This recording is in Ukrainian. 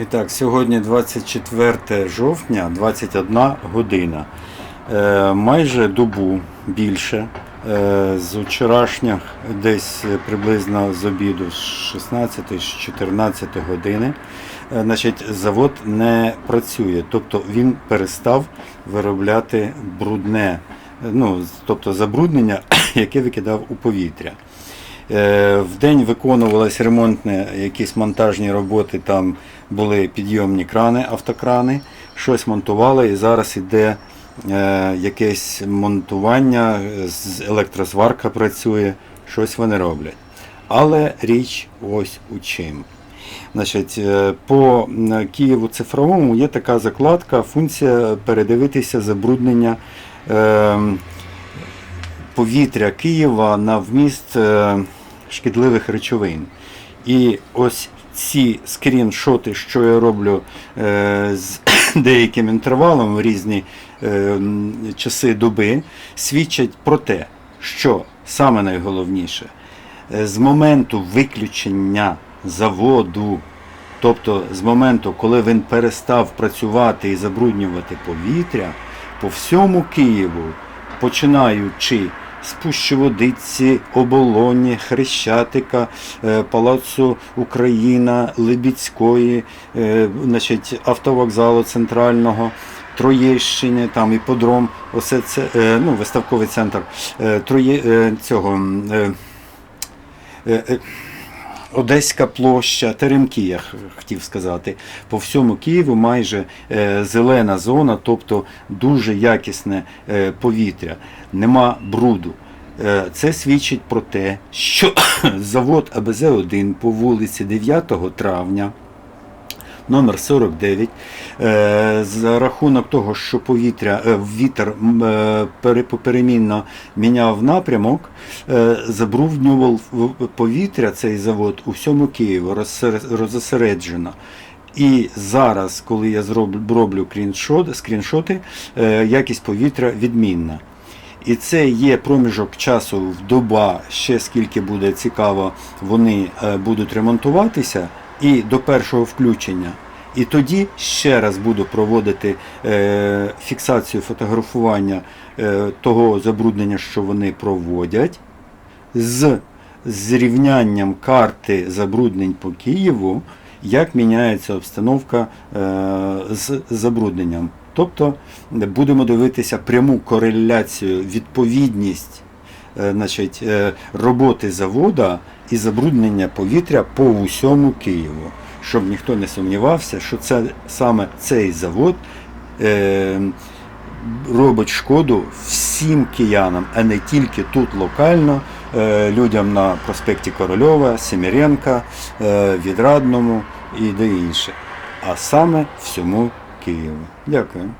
І так, сьогодні 24 жовтня, 21 година. Е, майже добу більше. Е, з вчорашніх десь приблизно з обіду з 16-14 години. е, Значить, завод не працює, тобто він перестав виробляти брудне, е, ну, тобто забруднення, яке викидав у повітря. Е, В день виконувалися ремонтні якісь монтажні роботи, там були підйомні крани, автокрани, щось монтували і зараз іде е, якесь монтування, е, електрозварка працює, щось вони роблять. Але річ ось у чим. Значить, е, по Києву цифровому є така закладка, функція передивитися забруднення повітря Києва на вміст шкідливих речовин. І ось ці скріншоти, що я роблю е, з деяким інтервалом в різні е, часи доби, свідчать про те, що саме найголовніше, е, з моменту виключення заводу, тобто з моменту, коли він перестав працювати і забруднювати повітря, по всьому Києву, починаючи з Пущеводиці, Оболоні, Хрещатика, е, Палацу Україна, Либідської, е, значить, автовокзалу центрального. Троєщини, там іподром, оце це, е, ну, виставковий центр Троє, цього Одеська площа, Теремки, я хотів сказати. По всьому Києву майже е, зелена зона, тобто дуже якісне е, повітря, нема бруду. Е, Це свідчить про те, що завод АБЗ-1 по вулиці 9 травня номер 49 е, за рахунок того, що повітря, е, вітер е, пере- поперемінно міняв напрямок, забруднював повітря цей завод у всьому Києву розосереджено. І зараз, коли я зроблю роблю кріншот, скріншоти, якість повітря відмінна. І це є проміжок часу в доба, ще скільки буде цікаво, вони будуть ремонтуватися, і до першого включення. І тоді ще раз буду проводити е, фіксацію фотографування е, того забруднення, що вони проводять, з зрівнянням карти забруднень по Києву, як міняється обстановка е, з забрудненням. Тобто будемо дивитися пряму кореляцію, відповідність значить, е, роботи завода і забруднення повітря по усьому Києву, щоб ніхто не сумнівався, що це саме цей завод е, робить шкоду всім киянам, а не тільки тут локально, е, людям на проспекті Корольова, Семіренка, е, Відрадному і де інше, а саме всьому Києву. Дякую.